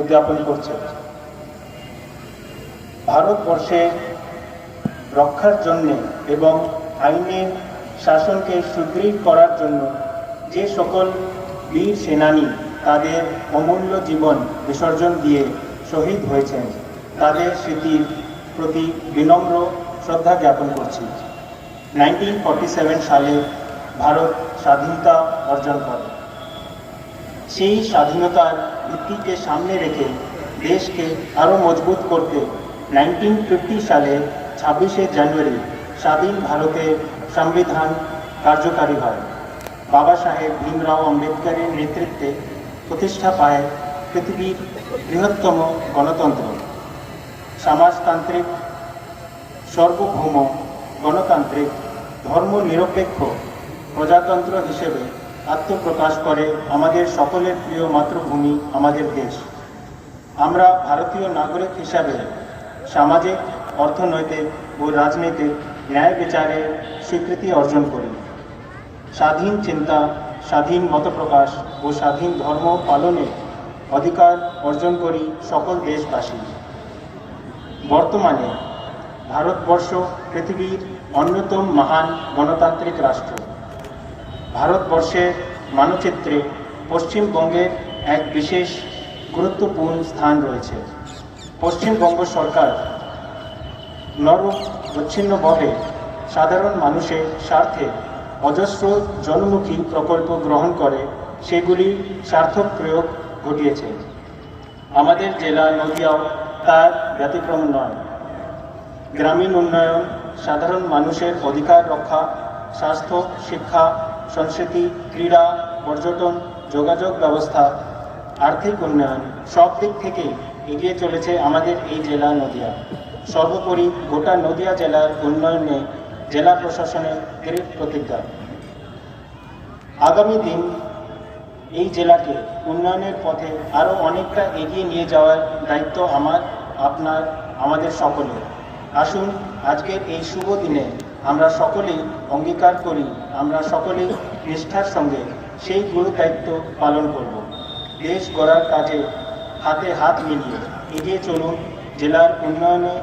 উদ্যাপন করছে। ভারতবর্ষে রক্ষার জন্য এবং আইনের শাসনকে সুদৃঢ় করার জন্য যে সকল বীর সেনানী তাদের অমূল্য জীবন বিসর্জন দিয়ে শহীদ হয়েছেন, তাদের স্মৃতির প্রতি বিনম্র শ্রদ্ধা জ্ঞাপন করছি। নাইনটিন সালে ভারত স্বাধীনতা অর্জন করে। সেই স্বাধীনতার ভিত্তিকে সামনে রেখে দেশকে আরও মজবুত করতে নাইনটিন ফিফটি সালে ছাব্বিশে জানুয়ারি স্বাধীন ভারতের সংবিধান কার্যকারী হয়। বাবা সাহেব ভীমরাও আম্বেদকরের নেতৃত্বে প্রতিষ্ঠা পায় পৃথিবীর বৃহত্তম গণতন্ত্র। সমাজতান্ত্রিক সার্বভৌম গণতান্ত্রিক ধর্মনিরপেক্ষ প্রজাতন্ত্র হিসেবে আত্মপ্রকাশ করে আমাদের সকলের প্রিয় মাতৃভূমি আমাদের দেশ। আমরা ভারতীয় নাগরিক হিসাবে সামাজিক, অর্থনৈতিক ও রাজনৈতিক ন্যায় বিচারের স্বীকৃতি অর্জন করি। স্বাধীন চিন্তা, স্বাধীন মতপ্রকাশ ও স্বাধীন ধর্ম পালনে অধিকার অর্জন করি সকল দেশবাসী। বর্তমানে ভারতবর্ষ পৃথিবীর অন্যতম মহান গণতান্ত্রিক রাষ্ট্র। ভারতবর্ষের মানচিত্রে পশ্চিমবঙ্গের এক বিশেষ গুরুত্বপূর্ণ স্থান রয়েছে। পশ্চিমবঙ্গ সরকার নরবিচ্ছিন্নভাবে সাধারণ মানুষের স্বার্থে অজস্র জনমুখী প্রকল্প গ্রহণ করে, সেগুলি সার্থক প্রয়োগ ঘটিয়েছে। আমাদের জেলা নদিয়াও তার ব্যতিক্রম নয়। গ্রামীণ উন্নয়ন, সাধারণ মানুষের অধিকার রক্ষা, স্বাস্থ্য, শিক্ষা সংস্কৃতি ক্রীড়া, পর্যটন, যোগাযোগ ব্যবস্থা, আর্থিক উন্নয়ন, সব দিক থেকে এগিয়ে চলেছে আমাদের এই জেলা নদিয়া। সর্বোপরি গোটা নদিয়া জেলার উন্নয়নে জেলা প্রশাসনের দৃঢ় প্রতিজ্ঞা। আগামী দিন এই জেলাকে উন্নয়নের পথে আরও অনেকটা এগিয়ে নিয়ে যাওয়ার দায়িত্ব আমার, আপনার, আমাদের সকলের। আসুন, আজকের এই শুভ দিনে আমরা সকলেই অঙ্গীকার করি, আমরা সকলেই নিষ্ঠার সঙ্গে সেই গুরু দায়িত্ব পালন করব। দেশ গড়ার কাজে হাতে হাত মিলিয়ে এগিয়ে চলুন জেলার উন্নয়নে,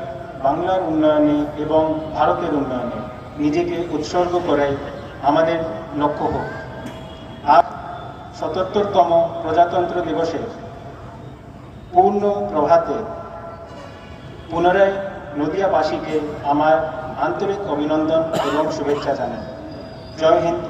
বাংলার উন্নয়নে এবং ভারতের উন্নয়নে নিজেকে উৎসর্গ করাই আমাদের লক্ষ্য হোক। আজ সতর্তরতম প্রজাতন্ত্র দিবসে পূর্ণ প্রভাতে পুনরায় নদিয়াবাসীকে আমার আন্তরিক অভিনন্দন এবং শুভেচ্ছা জানাই। জয় হিন্দ